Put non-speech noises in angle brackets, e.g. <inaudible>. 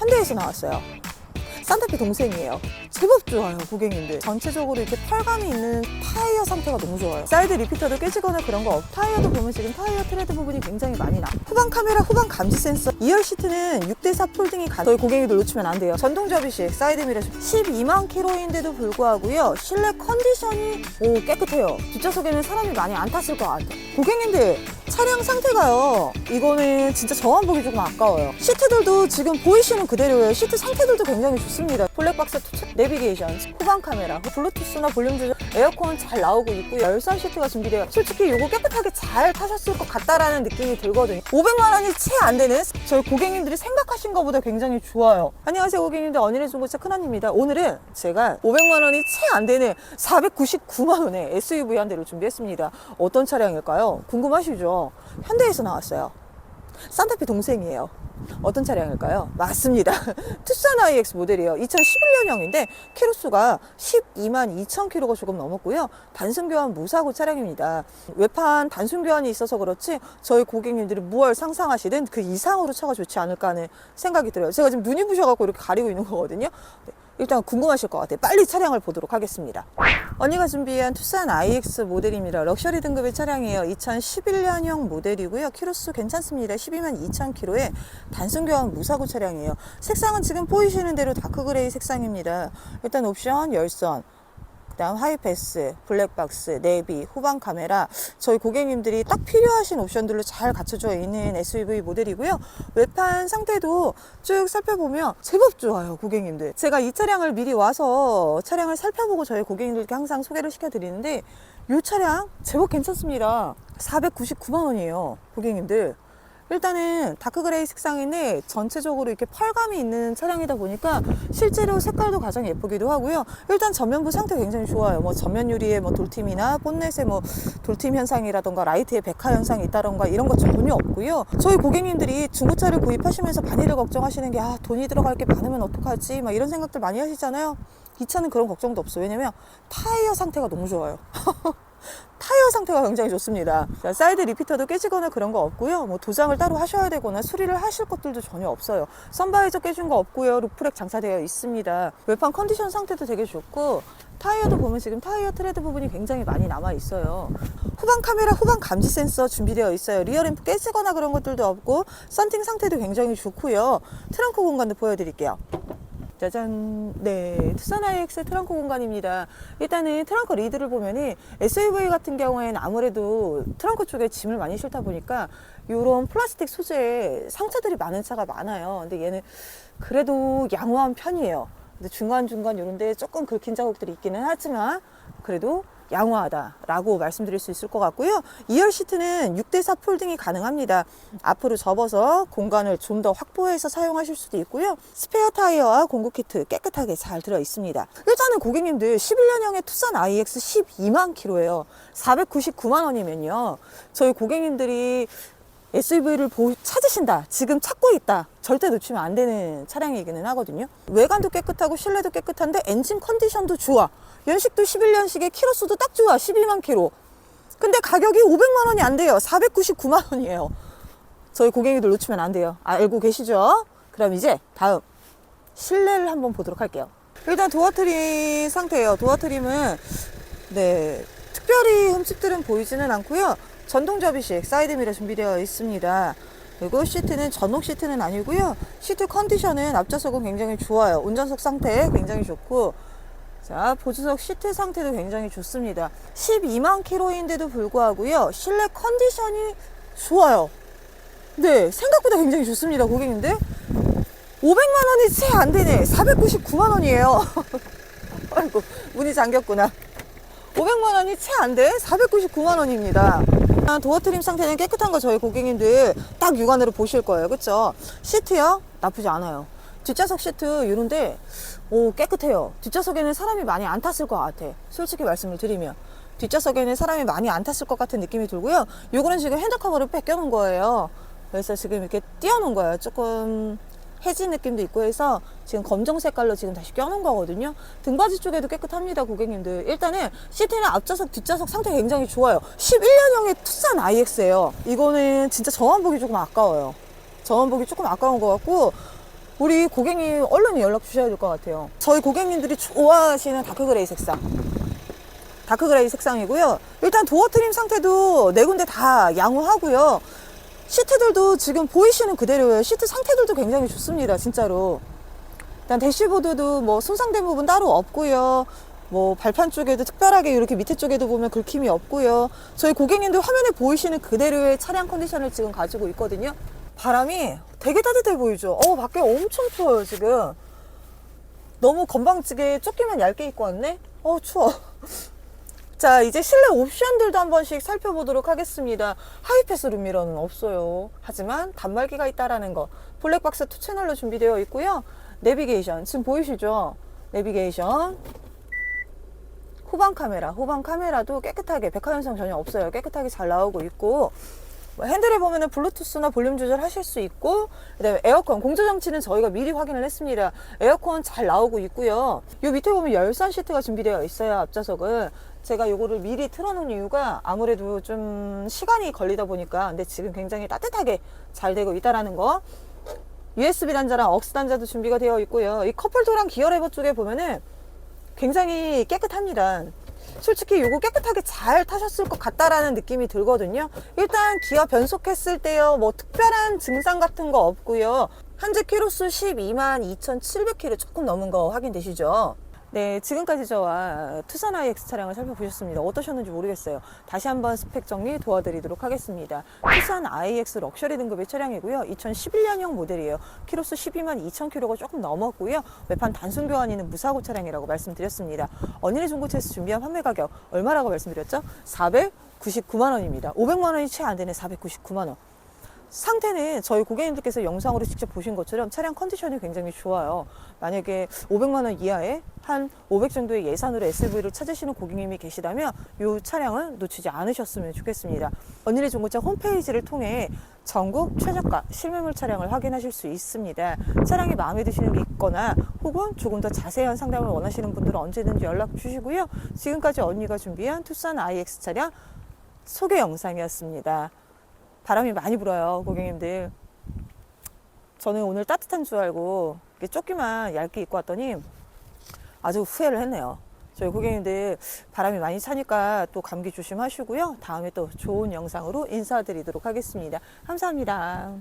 현대에서 나왔어요. 산타페 동생이에요. 제법 좋아요, 고객님들. 전체적으로 이렇게 펄감이 있는 타이어 상태가 너무 좋아요. 사이드 리피터도 깨지거나 그런 거 없. 타이어도 보면 지금 타이어 트레드 부분이 굉장히 많이 나. 후방 카메라, 후방 감지 센서. 2열 시트는 6대4 폴딩이 가. 저희 고객님들 놓치면 안 돼요. 전동 접이식, 사이드 미러 12만 킬로인데도 불구하고요. 실내 컨디션이 오 깨끗해요. 뒷좌석에는 사람이 많이 안 탔을 것 같아요. 고객님들 차량 상태가요. 이거는 진짜 저만 보기 조금 아까워요. 시트들도 지금 보이시는 그대로예요. 시트 상태들도 굉장히 좋습니다. 블랙박스 투척 내비게이션, 후방 카메라, 블루투스나 볼륨 조절, 에어컨 잘 나오고 있고요. 열선 시트가 준비되어 솔직히 이거 깨끗하게 잘 타셨을 것 같다라는 느낌이 들거든요. 500만 원이 채 안 되는 저희 고객님들이 생각하신 것보다 굉장히 좋아요. 안녕하세요 고객님들 언니네 중고차 큰언니입니다. 오늘은 제가 500만 원이 채 안 되는 499만 원의 SUV 한 대를 준비했습니다. 어떤 차량일까요? 궁금하시죠? 현대에서 나왔어요. 산타페 동생이에요. 어떤 차량일까요? 맞습니다. <laughs> 투싼 IX 모델이에요. 2011년형인데 키로수가 12만 2천 킬로가 조금 넘었고요. 단순 교환 무사고 차량입니다. 외판 단순 교환이 있어서 그렇지 저희 고객님들이 무얼 상상하시든 그 이상으로 차가 좋지 않을까 하는 생각이 들어요. 제가 지금 눈이 부셔갖고 이렇게 가리고 있는 거거든요. 네, 일단 궁금하실 것 같아요. 빨리 차량을 보도록 하겠습니다. 언니가 준비한 투싼 IX 모델입니다. 럭셔리 등급의 차량이에요. 2011년형 모델이고요. 키로수 괜찮습니다. 12만 2천 킬로에 단순 교환 무사고 차량이에요. 색상은 지금 보이시는 대로 다크 그레이 색상입니다. 일단 옵션 열선, 그 다음 하이패스, 블랙박스, 내비, 후방 카메라 저희 고객님들이 딱 필요하신 옵션들로 잘 갖춰져 있는 SUV 모델이고요. 외판 상태도 쭉 살펴보면 제법 좋아요, 고객님들. 제가 이 차량을 미리 와서 차량을 살펴보고 저희 고객님들께 항상 소개를 시켜드리는데 이 차량 제법 괜찮습니다. 499만 원이에요, 고객님들. 일단은 다크그레이 색상인데 전체적으로 이렇게 펄감이 있는 차량이다 보니까 실제로 색깔도 가장 예쁘기도 하고요. 일단 전면부 상태 굉장히 좋아요. 뭐 전면 유리에 뭐 돌팀이나 본넷에 뭐 돌팀 현상이라던가 라이트에 백화 현상이 있다던가 이런 거 전혀 없고요. 저희 고객님들이 중고차를 구입하시면서 반일을 걱정하시는 게 아, 돈이 들어갈 게 많으면 어떡하지? 막 이런 생각들 많이 하시잖아요. 이 차는 그런 걱정도 없어요. 왜냐면 타이어 상태가 너무 좋아요. <laughs> 타이어 상태가 굉장히 좋습니다. 자, 사이드 리피터도 깨지거나 그런 거 없고요. 뭐 도장을 따로 하셔야 되거나 수리를 하실 것들도 전혀 없어요. 선바이저 깨진 거 없고요. 루프렉 장사되어 있습니다. 외판 컨디션 상태도 되게 좋고 타이어도 보면 지금 타이어 트레드 부분이 굉장히 많이 남아 있어요. 후방 카메라, 후방 감지 센서 준비되어 있어요. 리어 램프 깨지거나 그런 것들도 없고 썬팅 상태도 굉장히 좋고요. 트렁크 공간도 보여드릴게요. 짜잔. 네. 투싼 IX 트렁크 공간입니다. 일단은 트렁크 리드를 보면은 SUV 같은 경우에는 아무래도 트렁크 쪽에 짐을 많이 싣다 보니까 이런 플라스틱 소재의 상처들이 많은 차가 많아요. 근데 얘는 그래도 양호한 편이에요. 근데 중간중간 이런데 조금 긁힌 자국들이 있기는 하지만 그래도 양호하다라고 말씀드릴 수 있을 것 같고요. 2열 시트는 6대4 폴딩이 가능합니다. 앞으로 접어서 공간을 좀 더 확보해서 사용하실 수도 있고요. 스페어 타이어와 공구 키트 깨끗하게 잘 들어 있습니다. 일단은 고객님들 11년형의 투싼 IX 12만 킬로예요. 499만 원이면요. 저희 고객님들이 SUV를 보, 찾으신다. 지금 찾고 있다. 절대 놓치면 안 되는 차량이기는 하거든요. 외관도 깨끗하고 실내도 깨끗한데 엔진 컨디션도 좋아. 연식도 11년식에 키로수도 딱 좋아. 12만 킬로. 근데 가격이 500만 원이 안 돼요. 499만 원이에요. 저희 고객님들 놓치면 안 돼요. 알고 계시죠? 그럼 이제 다음 실내를 한번 보도록 할게요. 일단 도어 트림 상태예요. 도어 트림은 네 특별히 흠집들은 보이지는 않고요. 전동 접이식 사이드 미러 준비되어 있습니다. 그리고 시트는 전옥 시트는 아니고요. 시트 컨디션은 앞좌석은 굉장히 좋아요. 운전석 상태 굉장히 좋고 자, 보조석 시트 상태도 굉장히 좋습니다. 12만 킬로인데도 불구하고요. 실내 컨디션이 좋아요. 네, 생각보다 굉장히 좋습니다, 고객님들. 500만 원이 채 안 되네. 499만 원이에요. <laughs> 아이고, 문이 잠겼구나. 500만 원이 채 안 돼? 499만 원입니다. 도어 트림 상태는 깨끗한 거 저희 고객님들 딱 육안으로 보실 거예요. 그쵸? 시트요? 나쁘지 않아요. 뒷좌석 시트 이런데 오 깨끗해요. 뒷좌석에는 사람이 많이 안 탔을 것 같아. 솔직히 말씀을 드리면. 뒷좌석에는 사람이 많이 안 탔을 것 같은 느낌이 들고요. 요거는 지금 핸드커버를 뺏겨놓은 거예요. 그래서 지금 이렇게 띄워놓은 거예요. 조금 해진 느낌도 있고 해서 지금 검정 색깔로 지금 다시 껴놓은 거거든요. 등받이 쪽에도 깨끗합니다, 고객님들. 일단은 시트는 앞좌석, 뒷좌석 상태 굉장히 좋아요. 11년형의 투싼 IX예요. 이거는 진짜 저만 보기 조금 아까워요. 저만 보기 조금 아까운 것 같고 우리 고객님 얼른 연락 주셔야 될 것 같아요. 저희 고객님들이 좋아하시는 다크그레이 색상. 다크그레이 색상이고요. 일단 도어 트림 상태도 네 군데 다 양호하고요. 시트들도 지금 보이시는 그대로예요. 시트 상태들도 굉장히 좋습니다. 진짜로. 일단 대시보드도 뭐 손상된 부분 따로 없고요. 뭐 발판 쪽에도 특별하게 이렇게 밑에 쪽에도 보면 긁힘이 없고요. 저희 고객님들 화면에 보이시는 그대로의 차량 컨디션을 지금 가지고 있거든요. 바람이 되게 따뜻해 보이죠. 어 밖에 엄청 추워요 지금. 너무 건방지게 조끼만 얇게 입고 왔네. 어 추워. <laughs> 자 이제 실내 옵션들도 한 번씩 살펴보도록 하겠습니다. 하이패스 룸미러는 없어요. 하지만 단말기가 있다라는 거. 블랙박스 2 채널로 준비되어 있고요. 내비게이션 지금 보이시죠? 내비게이션 후방 카메라, 후방 카메라도 깨끗하게 백화 현상 전혀 없어요. 깨끗하게 잘 나오고 있고 뭐 핸들에 보면은 블루투스나 볼륨 조절하실 수 있고 그다음에 에어컨 공조 장치는 저희가 미리 확인을 했습니다. 에어컨 잘 나오고 있고요. 요 밑에 보면 열선 시트가 준비되어 있어요. 앞좌석을 제가 요거를 미리 틀어놓은 이유가 아무래도 좀 시간이 걸리다 보니까 근데 지금 굉장히 따뜻하게 잘 되고 있다라는 거. USB 단자랑 억스 단자도 준비가 되어 있고요. 이 커플도랑 기어 레버 쪽에 보면은 굉장히 깨끗합니다. 솔직히 요거 깨끗하게 잘 타셨을 것 같다라는 느낌이 들거든요. 일단 기어 변속했을 때요, 뭐 특별한 증상 같은 거 없고요. 현재 키로수 12만 2,700km 조금 넘은 거 확인되시죠? 네, 지금까지 저와 투싼 IX 차량을 살펴보셨습니다. 어떠셨는지 모르겠어요. 다시 한번 스펙 정리 도와드리도록 하겠습니다. 투싼 IX 럭셔리 등급의 차량이고요. 2011년형 모델이에요. 키로수 12만 2,000km가 조금 넘었고요. 외판 단순 교환이는 무사고 차량이라고 말씀드렸습니다. 언니네 중고차에서 준비한 판매 가격 얼마라고 말씀드렸죠? 499만 원입니다. 500만 원이 채 안 되네 499만 원. 상태는 저희 고객님들께서 영상으로 직접 보신 것처럼 차량 컨디션이 굉장히 좋아요. 만약에 500만 원 이하의 한500 정도의 예산으로 SUV를 찾으시는 고객님이 계시다면 이 차량은 놓치지 않으셨으면 좋겠습니다. 언니네 중고차 홈페이지를 통해 전국 최저가 실매물 차량을 확인하실 수 있습니다. 차량이 마음에 드시는 게 있거나 혹은 조금 더 자세한 상담을 원하시는 분들은 언제든지 연락 주시고요. 지금까지 언니가 준비한 투싼 IX 차량 소개 영상이었습니다. 바람이 많이 불어요, 고객님들. 저는 오늘 따뜻한 줄 알고 이렇게 조끼만 얇게 입고 왔더니 아주 후회를 했네요. 저희 고객님들 바람이 많이 차니까 또 감기 조심하시고요. 다음에 또 좋은 영상으로 인사드리도록 하겠습니다. 감사합니다.